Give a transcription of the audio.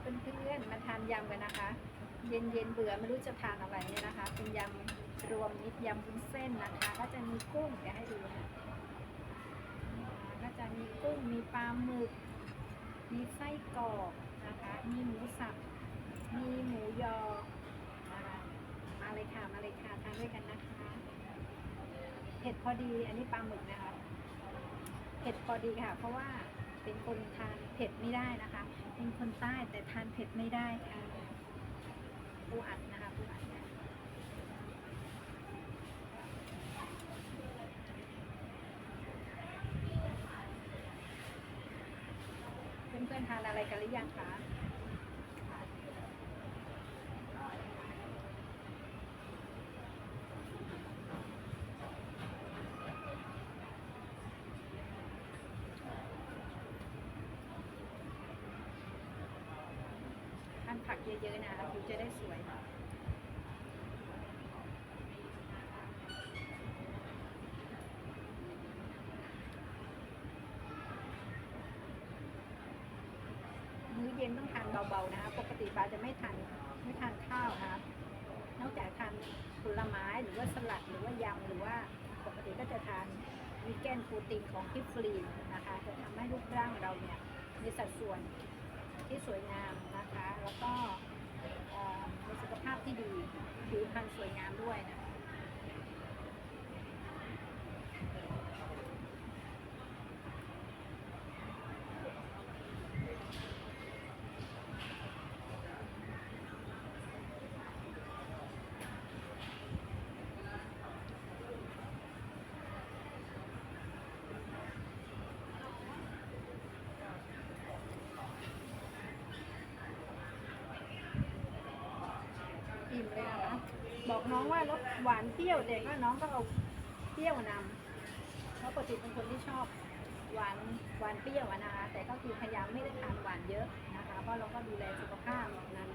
เพื่อนๆ มาทานยำกันนะคะ เย็นๆเบื่อไม่รู้จะทานอะไรเนี่ยนะคะ เป็นยำรวมมิตรยำวุ้นเส้นนะคะ ก็จะมีกุ้งเดี๋ยวให้ดูนะก็จะมีกุ้ง มีปลาหมึก มีไส้กรอกนะคะ มีหมูสับ มีหมูยอนะคะมาเลยค่ะ มาเลยค่ะทานด้วยกันนะคะ เผ็ดพอดี อันนี้ปลาหมึกนะคะ เผ็ดพอดีค่ะ เพราะว่า เป็นคนทานเผ็ดไม่ได้นะคะ เป็นคนใต้แต่ทานเผ็ดไม่ได้ค่ะปูอัดนะคะปูอัดนเพื่อนๆทานอะไรกันหรือยังคะ ทานผัก เยอะๆนะผิวจะได้สวยมื้อเย็นต้องทานเบาๆนะคะปกติปาจะไม่ทานไม่ทานข้าวนะคะนอกจากทานผลไม้หรือว่าสลัดหรือว่ายำหรือว่าปกติก็จะทานวีแกนโปรตีนของกิฟฟรีนนะคะ จะทำให้รูปร่างเราเนี่ยมีสัดส่วน ที่สวยงามนะคะ แล้วก็มีสุขภาพที่ดีผิวพรรณสวยงามด้วยนะ อิ่มเลยนะคะบอกน้องว่ารสหวานเปรี้ยวแต่ก็น้องก็เอาเปรี้ยวนำเพราะปกติเป็นคนที่ชอบหวานหวานเปรี้ยวอะนะคะแต่ก็คือพยายามไม่ได้ทานหวานเยอะนะคะเพราะเราก็ดูแลสุขภาพนั้น